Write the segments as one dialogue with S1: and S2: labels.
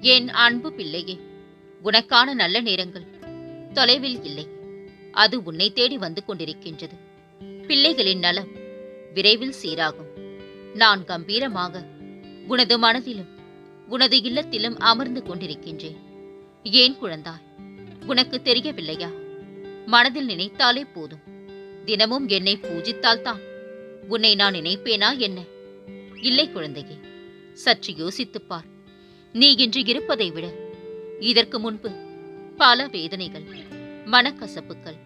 S1: என் அன்பு பிள்ளையே உனக்கான நல்ல நேரங்கள் தொலைவில் இல்லை. அது உன்னை தேடி வந்து கொண்டிருக்கின்றது. பிள்ளைகளின் நலம் விரைவில் சீராகும். நான் கம்பீரமாக உனது மனதிலும் உனது இல்லத்திலும் அமர்ந்து கொண்டிருக்கின்றேன். ஏன் குழந்தாய் உனக்கு தெரியவில்லையா? மனதில் நினைத்தாலே போதும். தினமும் என்னை பூஜித்தால்தான் உன்னை நான் நினைப்பேனா என்ன? இல்லை குழந்தையே சற்று யோசித்துப் பார். நீ இன்று இருப்பதை விட. இதற்கு முன்பு பல வேதனைகள் மனக்கசப்புகள்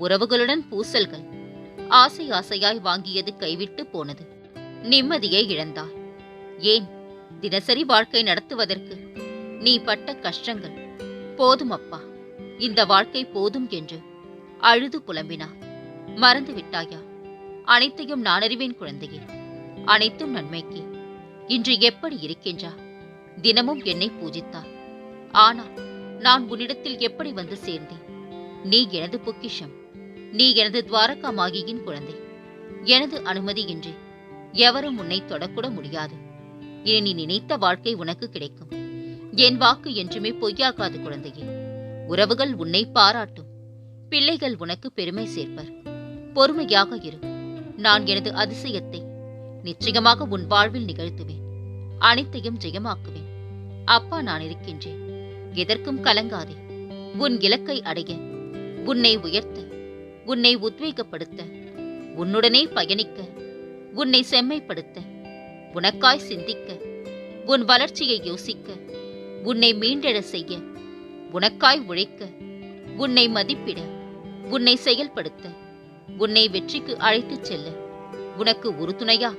S1: உறவுகளுடன் பூசல்கள் ஆசை ஆசையாய் வாங்கியது கைவிட்டு போனது. நிம்மதியை இழந்தாய். ஏன்? தினசரி வாழ்க்கை நடத்துவதற்கு நீ பட்ட கஷ்டங்கள் போதும் அப்பா. இந்த வாழ்க்கை போதும் என்று அழுது புலம்பினார் மறந்து விட்டாயா? அனைத்தையும் நான் அறிவேன் குழந்தையே. அனைத்தும் நன்மைக்கு. இன்று எப்படி இருக்கின்றா? தினமும் என்னை பூஜித்தார். ஆனால் நான் உன்னிடத்தில் எப்படி வந்து சேர்ந்தேன்? நீ எனது பொக்கிஷம். நீ எனது துவாரகா மாகியின் குழந்தை. எனது அனுமதியின்றி எவரும் உன்னை தொடக்கூட முடியாது. இனி நீ நினைத்த வாழ்க்கை உனக்கு கிடைக்கும். என் வாக்கு என்றுமே பொய்யாகாது குழந்தையே. உறவுகள் உன்னை பாராட்டும். பிள்ளைகள் உனக்கு பெருமை சேர்ப்பர். பொறுமையாக இரு. நான் எனது அதிசயத்தை நிச்சயமாக உன் வாழ்வில் நிகழ்த்துவேன். அனைத்தையும் ஜெயமாக்குவேன். அப்பா நான் இருக்கின்றேன். எதற்கும் கலங்காதே. உன் இலக்கை அடைய. உன்னை உயர்த்த. உன்னை உத்வேகப்படுத்த. உன்னுடனே பயணிக்க. உன்னை செம்மைப்படுத்த. உனக்காய் சிந்திக்க. உன் வளர்ச்சியை யோசிக்க. உன்னை மீண்டெழ செய்ய. உனக்காய் உழைக்க. உன்னை மதிப்பிட. உன்னை செயல்படுத்த. உன்னை வெற்றிக்கு அழைத்துச் செல்ல. உனக்கு உறுதுணையா?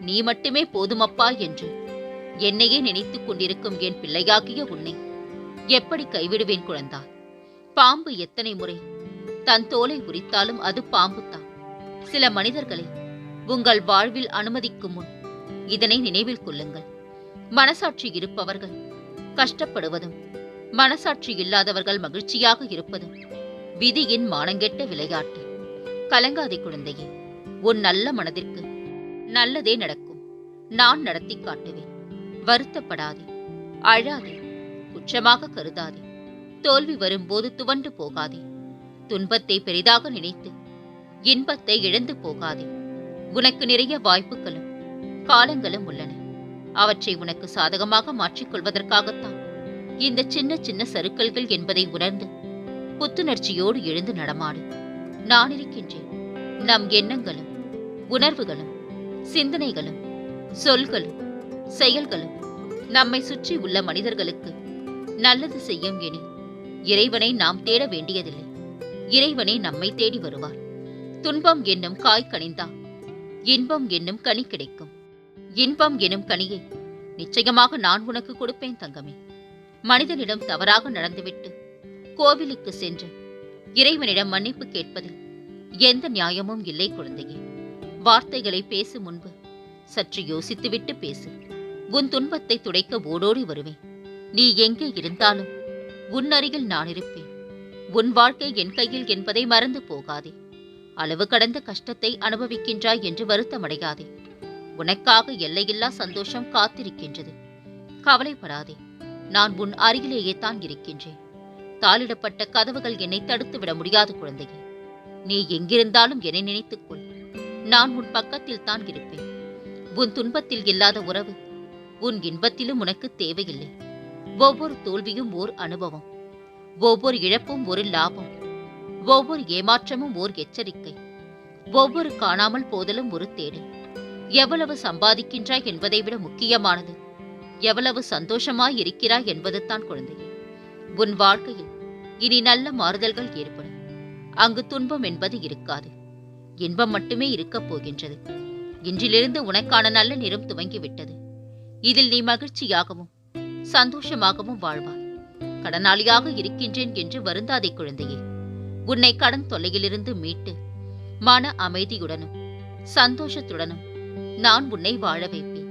S1: நீ மட்டுமே போதுமப்பா என்று என்னையே நினைத்துக் கொண்டிருக்கும் என் பிள்ளையாகிய உன்னை. எப்படி கைவிடுவேன் குழந்தாய் பாம்பு எத்தனை முறை? தன் தோலை உரித்தாலும் அது பாம்புத்தான் சில மனிதர்களை உங்கள் வாழ்வில் அனுமதிக்கும் முன் இதனை நினைவில் கொள்ளுங்கள். மனசாட்சி இருப்பவர்கள் கஷ்டப்படுவதும் மனசாட்சி இல்லாதவர்கள் மகிழ்ச்சியாக இருப்பதும் விதியின் மானங்கெட்ட விளையாட்டு. கலங்காதை குழந்தையே உன் நல்ல மனதிற்கு நல்லதே நடக்கும். நான் நடத்தி காட்டுவேன். வருத்தப்படாதே. அழாதே. குற்றமாக கருதாதே. தோல்வி வரும்போது துவண்டு போகாதே. துன்பத்தை பெரிதாக நினைத்து இன்பத்தை இழந்து போகாதே. உனக்கு நிறைய வாய்ப்புகளும் காலங்களும் உள்ளன. அவற்றை உனக்கு சாதகமாக மாற்றிக்கொள்வதற்காகத்தான் இந்த சின்ன சின்ன சறுக்கல்கள் என்பதை உணர்ந்து புத்துணர்ச்சியோடு எழுந்து நடமாடு. நான் இருக்கின்றேன். நம் எண்ணங்களும் உணர்வுகளும் சிந்தனைகளும் சொல்களும் செயல்களும் நம்மை சுற்றி உள்ள மனிதர்களுக்கு நல்லது செய்யும் எனில் இறைவனை நாம் தேட வேண்டியதில்லை. இறைவனே நம்மை தேடி வருவார். துன்பம் என்னும் காய் கனிந்தா இன்பம் என்னும் கனி கிடைக்கும். இன்பம் எனும் கனியை நிச்சயமாக நான் உனக்கு கொடுப்பேன் தங்கமே. மனிதனிடம் தவறாக நடந்துவிட்டு கோவிலுக்கு சென்று இறைவனிடம் மன்னிப்பு கேட்பதில் எந்த நியாயமும் இல்லை குழந்தையே. வார்த்தைகளை பேசும் முன்பு சற்று யோசித்துவிட்டு பேசு. உன் துன்பத்தை துடைக்க ஓடோடி வருவேன். நீ எங்கே இருந்தாலும் உன் அருகில் நான் இருப்பேன். உன் வாழ்க்கை என் கையில் என்பதை மறந்து போகாதே. அளவு கடந்த கஷ்டத்தை அனுபவிக்கின்றாய் என்று வருத்தமடையாதே. உனக்காக எல்லையில்லா சந்தோஷம் காத்திருக்கின்றது. கவலைப்படாதே. நான் உன் அருகிலேயே தான் இருக்கின்றேன். தாளிடப்பட்ட கதவுகள் என்னை தடுத்து விட முடியாது குழந்தையே. நீ எங்கிருந்தாலும் என்னை நினைத்துக்கொள். நான் உன் பக்கத்தில் தான் இருப்பேன். உன் துன்பத்தில் இல்லாத உறவு உன் இன்பத்திலும் உனக்கு தேவையில்லை. ஒவ்வொரு தோல்வியும் ஓர் அனுபவம். ஒவ்வொரு இழப்பும் ஒரு லாபம். ஒவ்வொரு ஏமாற்றமும் ஓர் எச்சரிக்கை. ஒவ்வொரு காணாமல் போதலும் ஒரு தேடல் எவ்வளவு சம்பாதிக்கின்றாய் என்பதை விட முக்கியமானது. எவ்வளவு சந்தோஷமாய் இருக்கிறாய் என்பதுதான் குழந்தை. உன் வாழ்க்கையில் இனி நல்ல மாறுதல்கள் ஏற்படும். அங்கு துன்பம் என்பது இருக்காது. இன்பம் மட்டுமே இருக்கப் போகின்றது. இன்றிலிருந்து உனக்கான நல்ல நிறம் துவங்கிவிட்டது. இதில் நீ மகிழ்ச்சியாகவும் சந்தோஷமாகவும் வாழ்வாய். கடனாளியாக இருக்கின்றேன் என்று வருந்தாதே குழந்தையே. உன்னை கடன் தொல்லையிலிருந்து மீட்டு மன அமைதியுடனும் சந்தோஷத்துடனும் நான் உன்னை வாழ வைப்பேன்.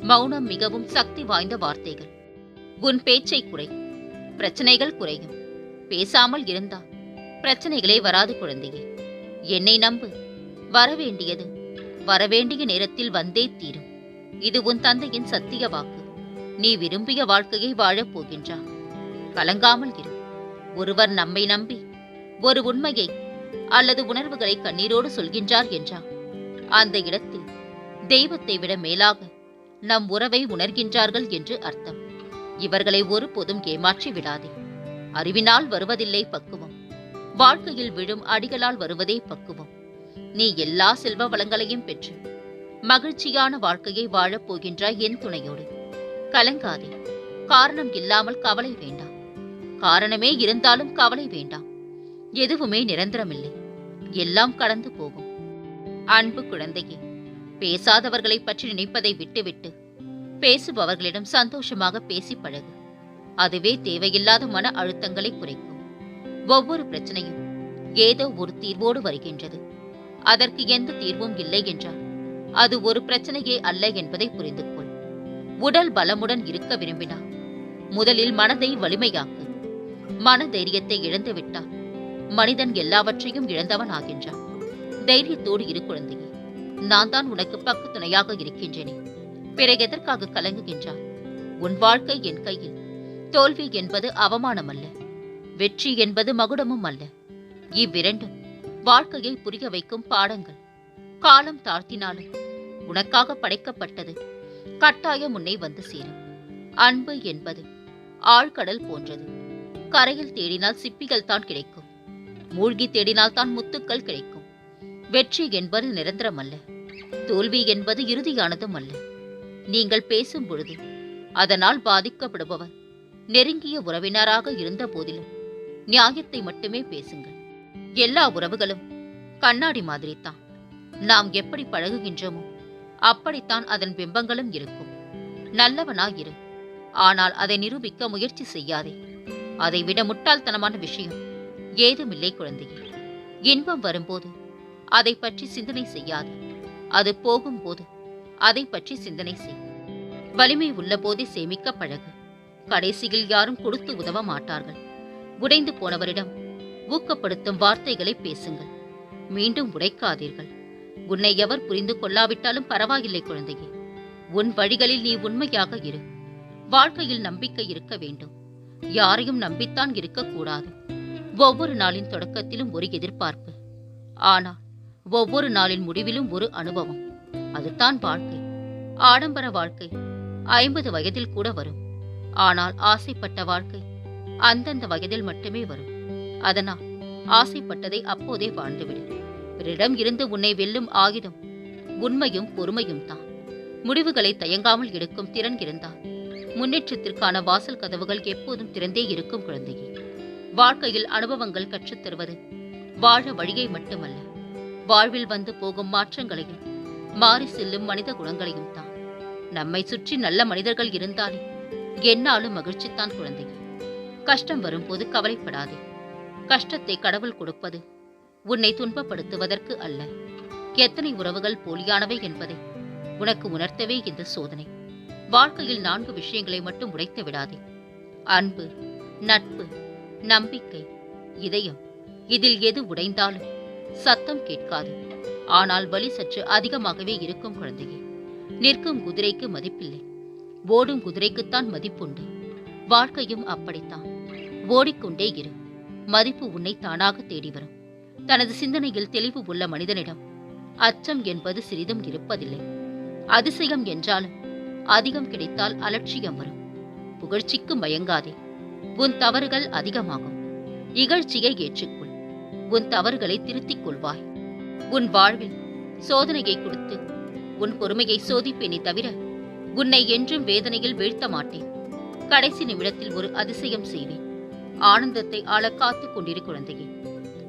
S1: மௌனம் மிகவும் சக்தி வாய்ந்த வார்த்தைகள். உன் பேச்சை குறை பிரச்சனைகள் குறையும். பேசாமல் இருந்தா பிரச்சனைகளே வராது குழந்தையே. என்னை நம்பு வரவேண்டியது வரவேண்டிய நேரத்தில் வந்தே தீரும். இது உன் தந்தையின் சத்திய வாக்கு. நீ விரும்பிய வாழ்க்கையை வாழப் போகின்றான் கலங்காமல் இரு. ஒருவர் நம்மை நம்பி ஒரு உண்மையை அல்லது உணர்வுகளை கண்ணீரோடு சொல்கின்றார் என்றார். அந்த இடத்தில் தெய்வத்தை விட மேலாக நம் உறவை உணர்கின்றார்கள் என்று அர்த்தம். இவர்களை ஒருபோதும் ஏமாற்றி விடாதே. அறிவினால் வருவதில்லை பக்குவம். வாழ்க்கையில் விழும் அடிகளால் வருவதே பக்குவம். நீ எல்லா செல்வ வளங்களையும் பெற்று மகிழ்ச்சியான வாழ்க்கையை வாழப் போகின்றாய் என் துணையோடு. கலங்காதே. காரணம் இல்லாமல் கவலை வேண்டாம். காரணமே இருந்தாலும் கவலை வேண்டாம். எதுவுமே நிரந்தரமில்லை. எல்லாம் கடந்து போகும். அன்பு குழந்தையே பேசாதவர்களை பற்றி நினைப்பதை விட்டுவிட்டு பேசுபவர்களிடம் சந்தோஷமாக பேசி பழகு. அதுவே தேவையில்லாத மன அழுத்தங்களை குறைக்கும். ஒவ்வொரு பிரச்சனையும் ஏதோ ஒரு தீர்வோடு வருகின்றது. அதற்கு எந்த தீர்வும் இல்லை என்றால் அது ஒரு பிரச்சனையே அல்ல என்பதை புரிந்து கொள் உடல் பலமுடன் இருக்க விரும்பினார் முதலில் மனதை வலிமையாக்கு. மன தைரியத்தை இழந்து விட்டான் மனிதன் எல்லாவற்றையும் இழந்தவன் ஆகின்றான். தைரியத்தோடு இரு குழந்தையே நான் தான் உனக்கு பக்கு துணையாக இருக்கின்றேனே. பிறகு எதற்காக கலங்குகின்றாய்? உன் வாழ்க்கை என் கையில். தோல்வி என்பது அவமானம் அல்ல வெற்றி என்பது மகுடமும் அல்ல. இவ்விரண்டும் வாழ்க்கையை புரிய வைக்கும் பாடங்கள். காலம் தாழ்த்தினாலும் உனக்காக படைக்கப்பட்டது கட்டாயம் உன்னை வந்து சேரும். அன்பு என்பது ஆழ்கடல் போன்றது. கரையில் தேடினால் சிப்பிகள் தான் கிடைக்கும். மூழ்கி தேடினால் தான் முத்துக்கள் கிடைக்கும். வெற்றி என்பது நிரந்தரம் அல்ல தோல்வி என்பது இறுதியானதும் அல்ல. நீங்கள் பேசும் பொழுது அதனால் பாதிக்கப்படுபவர் நெருங்கிய உறவினராக இருந்த போதிலும் நியாயத்தை மட்டுமே பேசுங்கள். எல்லா உறவுகளும் கண்ணாடி மாதிரி தான் நாம் எப்படி பழகுகின்றோமோ அப்படித்தான் அதன் பிம்பங்களும் இருக்கும். நல்லவனாயிரு. ஆனால் அதை நிரூபிக்க முயற்சி செய்யாதே. அதை விட முட்டாள்தனமான விஷயம் ஏதுமில்லை குழந்தையே. இன்பம் வரும்போது அதை பற்றி சிந்தனை செய்யாது. அது போகும்போது அதை பற்றி சிந்தனை செய். வலிமை உள்ள போதே சேமிக்க பழகு. கடைசியில் யாரும் கொடுத்து உதவ மாட்டார்கள். உடைந்து போனவரிடம் ஊக்கப்படுத்தும் வார்த்தைகளை பேசுங்கள். மீண்டும் உடைக்காதீர்கள். உன்னை எவர் புரிந்து கொள்ளாவிட்டாலும் பரவாயில்லை குழந்தையே. உன் வழிகளில் நீ உண்மையாக இரு. வாழ்க்கையில் நம்பிக்கை இருக்க வேண்டும். யாரையும் நம்பித்தான் இருக்கக்கூடாது. ஒவ்வொரு நாளின் தொடக்கத்திலும் ஒரு எதிர்பார்ப்பு. ஆனால் ஒவ்வொரு நாளின் முடிவிலும் ஒரு அனுபவம். அதுதான் வாழ்க்கை. ஆடம்பர வாழ்க்கை. ஐம்பது வயதில் கூட வரும். ஆனால் ஆசைப்பட்ட வாழ்க்கை அந்தந்த வயதில் மட்டுமே வரும். அதனால் ஆசைப்பட்டதை அப்போதே வாழ்ந்துவிடும் பிறரிடம் இருந்து உன்னை வெல்லும் ஆயுதம் உண்மையும் பொறுமையும் தான். முடிவுகளை தயங்காமல் எடுக்கும் திறன் இருந்தால். முன்னேற்றத்திற்கான வாசல் கதவுகள் எப்போதும் திறந்தே இருக்கும் குழந்தையே. வாழ்க்கையில் அனுபவங்கள் கற்றுத்தருவது வாழ வழியை மட்டுமல்ல. வாழ்வில் வந்து போகும் மாற்றங்களையும் மாறி செல்லும் மனித குணங்களையும் தான். நம்மை சுற்றி நல்ல மனிதர்கள் இருந்தாலே என்னாலும் மகிழ்ச்சித்தான் குழந்தையே. கஷ்டம் வரும்போது கவலைப்படாதே. கஷ்டத்தை கடவுள் கொடுப்பது உன்னை துன்பப்படுத்துவதற்கு அல்ல. எத்தனை உறவுகள் போலியானவை என்பதை உனக்கு உணர்த்தவே இந்த சோதனை. வாழ்க்கையில் நான்கு விஷயங்களை மட்டும் உடைத்து விடாதே. அன்பு நட்பு நம்பிக்கை இதயம் இதில் எது உடைந்தாலும் சத்தம் கேட்காது. ஆனால் வலி சற்று அதிகமாகவே இருக்கும் குழந்தையே. நிற்கும் குதிரைக்கு மதிப்பில்லை. ஓடும் குதிரைக்குத்தான் மதிப்புண்டு. வாழ்க்கையும் அப்படித்தான். ஓடிக்கொண்டே இரு. மதிப்பு உன்னை தானாக தேடி வரும். தனது சிந்தனையில் தெளிவு உள்ள மனிதனிடம் அச்சம் என்பது சிறிதும் இருப்பதில்லை. அதிசயம் என்றாலும் அதிகம் கிடைத்தால் அலட்சியம் வரும். புகழ்ச்சிக்கு மயங்காதே. உன் தவறுகள் அதிகமாகும். இகழ்ச்சியை ஏற்றுக்கொள். உன் தவறுகளை திருத்திக் கொள்வாய். உன் வாழ்வில் சோதனையை கொடுத்து உன் பொறுமையை சோதிப்பேனே தவிர உன்னை என்றும் வேதனையில் வீழ்த்த மாட்டேன். கடைசி நிமிடத்தில் ஒரு அதிசயம் செய்வேன். ஆனந்தத்தை ஆள காத்துக் கொண்டிரு குழந்தையே.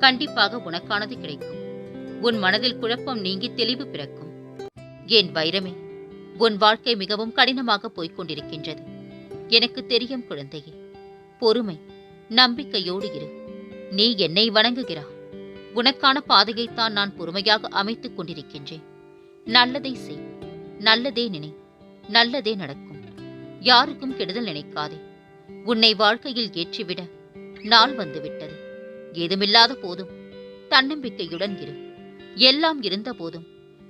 S1: கண்டிப்பாக உனக்கானது கிடைக்கும். உன் மனதில் குழப்பம் நீங்கி தெளிவு பிறக்கும். என் வைரமே உன் வாழ்க்கை மிகவும் கடினமாக போய்க் கொண்டிருக்கின்றது. எனக்கு தெரியும் குழந்தையே பொறுமை நம்பிக்கையோடு இரு. நீ என்னை வணங்குகிறா. உனக்கான பாதையைத்தான் நான் பொறுமையாக அமைத்துக் கொண்டிருக்கின்றேன். நல்லதை செய் நல்லதே நினை நல்லதே நடக்கும். யாருக்கும் கெடுதல் நினைக்காதே. உன்னை வாழ்க்கையில் ஏற்றிவிட நாள் வந்துவிட்டது. ஏதுமில்லாத போதும். தன்னம்பிக்கையுடன் இரு. எல்லாம் இருந்த போதும்.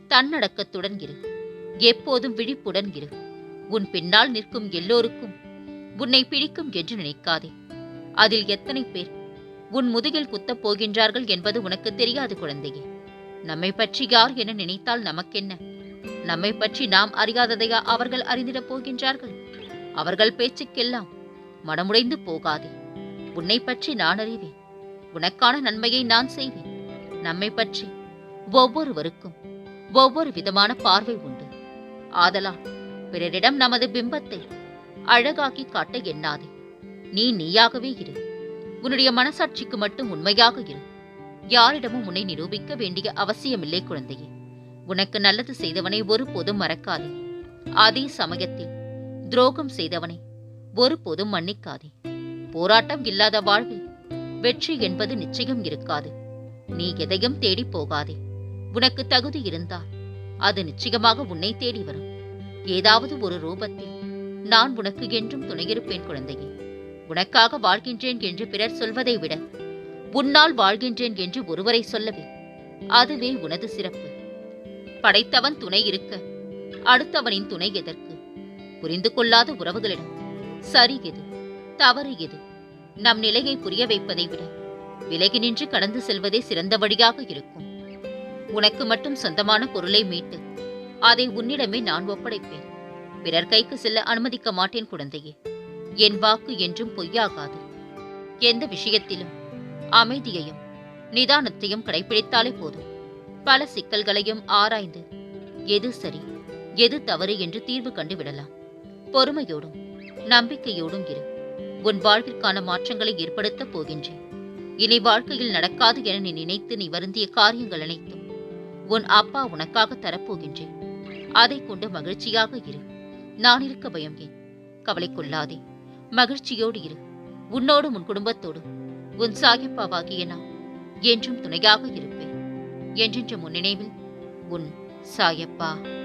S1: தன்னடக்கத்துடன் இரு. எப்போதும் விழிப்புடன் இரு. உன் பின்னால் நிற்கும் எல்லோருக்கும் உன்னை பிடிக்கும் என்று நினைக்காதே. அதில் எத்தனை பேர் உன் முதுகில் குத்தப் போகின்றார்கள் என்பது உனக்கு தெரியாது குழந்தையே. நம்மை பற்றி யார் என நினைத்தால் நமக்கென்ன? நம்மை பற்றி நாம் அறியாததையா அவர்கள் அறிந்திடப் போகின்றார்கள். அவர்கள் பேச்சுக்கெல்லாம் மனமுடைந்து போகாதே. உன்னை பற்றி நான் அறிவேன். உனக்கான நன்மையை நான் செய்வேன். நம்மை பற்றி ஒவ்வொருவருக்கும் ஒவ்வொரு விதமான பார்வை உண்டு. ஆதலால் பிறரிடம் நமது பிம்பத்தை அழகாக்கி காட்ட எண்ணாதே. நீ நீயாகவே இரு. உன்னுடைய மனசாட்சிக்கு மட்டும் உண்மையாக இரு. யாரிடமும் உன்னை நிரூபிக்க வேண்டிய அவசியமில்லை குழந்தையே. உனக்கு நல்லது செய்தவனை ஒருபோதும் மறக்காதே. அதே சமயத்தில் துரோகம் செய்தவனை ஒருபோதும் மன்னிக்காதே. போராட்டம் இல்லாத வாழ்வில் வெற்றி என்பது நிச்சயம் இருக்காது. நீ எதையும் தேடி போகாதே. உனக்கு தகுதி இருந்தால் அது நிச்சயமாக உன்னை தேடி வரும். ஏதாவது ஒரு ரூபத்தில் நான் உனக்கு என்றும் துணையிருப்பேன் குழந்தையே. உனக்காக வாழ்கின்றேன் என்று பிறர் சொல்வதை விட உன்னால் வாழ்கின்றேன் என்று ஒருவரை சொல்லவே அதுவே உனது சிறப்பு. படைத்தவன் துணை இருக்க அடுத்தவனின் துணை எதற்கு? புரிந்து கொள்ளாத உறவுகளிடம் சரி எது தவறு எது? நம் நிலையை புரிய வைப்பதை விட விலகி நின்று கடந்து செல்வதே சிறந்த வழியாக இருக்கும். உனக்கு மட்டும் சொந்தமான பொருளை மீட்டு அதை உன்னிடமே நான் ஒப்படைப்பேன். பிறர் கைக்கு செல்ல அனுமதிக்க மாட்டேன் குழந்தையே. என் வாக்கு என்றும் பொய்யாகாது. எந்த விஷயத்திலும் அமைதியையும் நிதானத்தையும் கடைபிடித்தாலே போதும். பல சிக்கல்களையும் ஆராய்ந்து எது சரி எது தவறு என்று தீர்வு கண்டு விடலாம் பொறுமையோடும் நம்பிக்கையோடும் இரு. உன் வாழ்விற்கான மாற்றங்களை ஏற்படுத்தப் போகின்றேன். இனி வாழ்க்கையில் நடக்காது என நீ நினைத்து நீ வருந்திய காரியங்கள் அனைத்தும் உன் அப்பா உனக்காக தரப்போகின்றேன். அதைக் கொண்டு மகிழ்ச்சியாக இரு. நான் இருக்க பயம் ஏன்? கவலை கொள்ளாதே. மகிழ்ச்சியோடு இரு. உன்னோடும் உன் குடும்பத்தோடும். உன் சாகிப்பாவாகிய நான் என்றும் துணையாக இருப்பேன். என்றென்ற முன்னினைவில் உன் சாயப்பா.